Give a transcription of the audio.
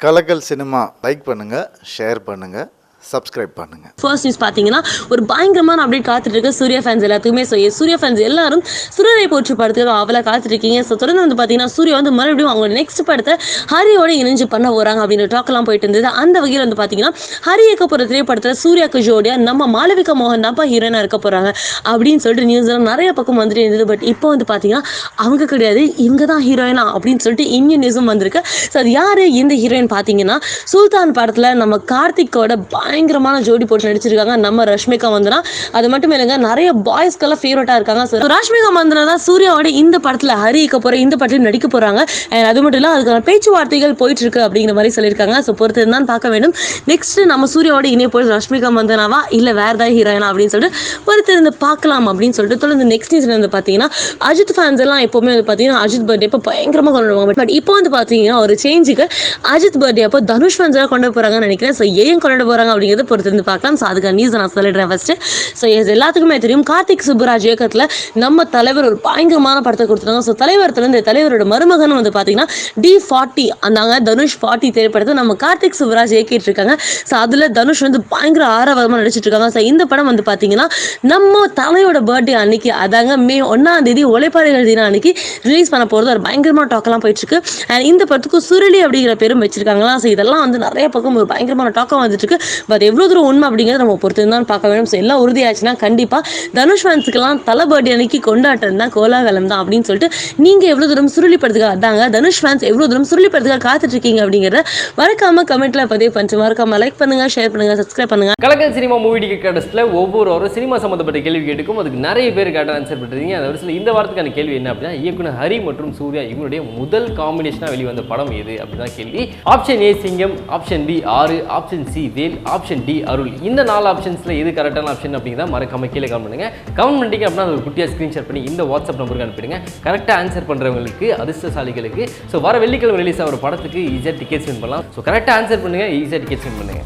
கலக்கல் cinema like பண்ணுங்கள் share பண்ணுங்கள் subscribe பண்ணுங்கள் ஃபர்ஸ்ட் நியூஸ் பார்த்தீங்கன்னா ஒரு பயங்கரமான அப்டேட் காத்துட்டு இருக்கு சூர்யா ஃபேன்ஸ் எல்லாத்துக்குமே. ஸோ சூர்யா ஃபேன்ஸ் எல்லாரும் சூரியரை போற்று படத்துக்கு அவளை காத்துட்டு ஸோ தொடர்ந்து வந்து பார்த்தீங்கன்னா சூர்யா வந்து மறுபடியும் அவங்க நெக்ஸ்ட் படத்தை ஹரியோட இணைஞ்சு பண்ண போகிறாங்க அப்படின்னு டாக்லாம் போயிட்டு இருந்தது. அந்த வகையில் வந்து பார்த்தீங்கன்னா ஹரி இயக்க போகிற திரைப்படத்தில் சூர்யாக்கு ஜோடியா நம்ம மாளவிகா மோகன் தான்ப்பா ஹீரோயினாக இருக்க போகிறாங்க அப்படின்னு சொல்லிட்டு நியூஸ் எல்லாம் நிறைய பக்கம் வந்துட்டு இருந்தது. பட் இப்போ வந்து பார்த்தீங்கன்னா அவங்க கிடையாது இவங்க தான் ஹீரோயினா அப்படின்னு சொல்லிட்டு இந்தியன் நியூஸும் வந்திருக்கு. ஸோ அது யார் இந்த ஹீரோயின் பார்த்தீங்கன்னா சுல்தான் படத்தில் நம்ம கார்த்திக்கோட பயங்கரமான ஜோடி போட்டு நடிச்சிருக்காங்க. நம்ம ரஷ்மிகா மந்தனா. அது மட்டும் இல்லைங்க நிறைய பாய்ஸ்க்கெல்லாம் ஃபேவரட்டாக இருக்காங்க. ஸோ ரஷ்மிகா மந்தனா தான் சூர்யாவோட இந்த படத்தில் ஹரி இருக்க போகிற இந்த படத்தில் நடிக்க போகிறாங்க அண்ட் அது மட்டும் இல்லை அதுக்கான பேச்சுவார்த்தைகள் போயிட்டு இருக்கு அப்படிங்கிற மாதிரி சொல்லியிருக்காங்க. ஸோ பொறுத்து தான் பார்க்க வேண்டும். நெக்ஸ்ட் நம்ம சூர்யாவோட இணைய போய் ரஷ்மிகா மந்தனாவா? இல்லை வேற ஏதாவது ஹீரோயினா அப்படின்னு சொல்லிட்டு பொறுத்து இருந்து பார்க்கலாம் அப்படின்னு சொல்லிட்டு தொடர்ந்து நெக்ஸ்ட் நியூஸ்ல வந்து பார்த்தீங்கன்னா அஜித் ஃபேன்ஸ் எல்லாம் எப்பவுமே வந்து பார்த்தீங்கன்னா அஜித் பர்த்டே இப்போ பயங்கரமாக கொண்டாடுவாங்க. பட் இப்போ வந்து பார்த்தீங்கன்னா ஒரு சேஞ்சுக்கு அஜித் பர்த்டே அப்போ தனுஷ் ஃபேன்ஸ் எல்லாம் கொண்டு போகிறாங்கன்னு நினைக்கிறேன். ஸோ ஏன் கொண்டாட போகிறாங்க அப்படிங்கிறத பொறுத்திருந்து பார்க்கலாம். ஸோ அதுக்கான நியூஸ் நான் சொல்லிடுறேன் ஃபஸ்ட்டு ஸோ இது எல்லாத்துக்குமே தெரியும். கார்த்திக் சுப்புராஜ் இயக்கத்தில் நம்ம தலைவர் ஒரு பயங்கரமான படத்தை கொடுத்துருக்காங்க. ஸோ தலைவரத்துல இந்த தலைவரோட மருமகன் வந்து பார்த்தீங்கன்னா டி ஃபார்ட்டி அந்தாங்க தனுஷ் ஃபார்ட்டி திரைப்படத்தை நம்ம கார்த்திக் சுப்புராஜ் இயக்கிட்டு இருக்காங்க. ஸோ அதில் தனுஷ் வந்து பயங்கர ஆரவாரமாக நடிச்சிட்டு இருக்காங்க. ஸோ இந்த படம் வந்து பார்த்தீங்கன்னா நம்ம தலையோட பர்த்டே அன்னைக்கு அதாங்க மே ஒன்றாம் தேதி உழைப்பாளிகள் தினம் அன்னைக்கு ரிலீஸ் பண்ண போகிறது ஒரு பயங்கரமான டாக்கெல்லாம் போயிட்டு இருக்கு. அண்ட் இந்த படத்துக்கு சுருளி அப்படிங்கிற பேரும் வச்சிருக்காங்களா? ஸோ இதெல்லாம் வந்து நிறைய பக்கம் ஒரு பயங்கரமான டாக்கம் வந்துட்டு இருக்கு. பட் எவ்வளோ தூரம் உண்மை அப்படிங்கிறத நம்ம பொறுத்து தான் பார்க்க வேண்டும். ஸோ எல்லாம் உறுதியாச்சுன்னா கண்டிப்பாக தனுஷ் ஃபேன்ஸுக்கெல்லாம் தலை பர்த்டே அன்னைக்கு கொண்டாட்டம் தான் கோலாகலம் தான் அப்படின்னு சொல்லிட்டு நீங்கள் எவ்வளோ தூரம் சுருளி அதாங்க தனுஷ் ஃபேன்ஸ் எவ்வளோ தூரம் சுருளி காத்துட்டு இருக்கீங்க அப்படிங்கிறத மறக்காம கமெண்ட்ல பதிவு பண்ணிட்டு மறக்காம லைக் பண்ணுங்க ஷேர் பண்ணுங்க சப்ஸ்கிரைப் பண்ணுங்க. கலக்கல் சினிமா மூவி டிக்கெட் கடஸ்டில் ஒவ்வொரு சினிமா சம்மந்தப்பட்ட கேள்வி கேட்டுக்கும் அதுக்கு நிறைய பேர் கேட்ட ஆன்சர் பண்ணுறீங்க அந்த வருஷத்தில் இந்த வாரத்துக்கான கேள்வி என்ன அப்படின்னா இயக்குனர் ஹரி மற்றும் சூர்யா இவங்களுடைய முதல் காம்பினேஷனாக வெளிவந்த படம் எது அப்படின்னா கேள்வி. Option A Singam option B Aaru option C Vel option D Arul இந்த நாலு ஆப்ஷன்ஸில் எது கரெக்டான ஆப்ஷன் அப்படிங்கிறத மறக்காம கீழே கமெண்ட் பண்ணுங்க. கமெண்ட் பண்ணிட்டீங்க அப்படின்னா அது ஒரு குட்டியாக ஸ்க்ரீன்ஷாட் பண்ணி இந்த வாட்ஸ்அப் நம்பருக்கு அனுப்பிடுங்க. கரெக்டாக ஆன்சர் பண்ணுறவங்களுக்கு அதிர்ஷ்டசாலிகளுக்கு ஸோ வர வெள்ளிக்கிழமை ரிலீஸ் ஆகிற படத்துக்கு ஈஸியாக டிக்கெட் வின் பண்ணலாம். ஸோ கரெக்டாக ஆன்சர் பண்ணுங்க ஈஸியாக டிக்கெட் வின் பண்ணுங்க.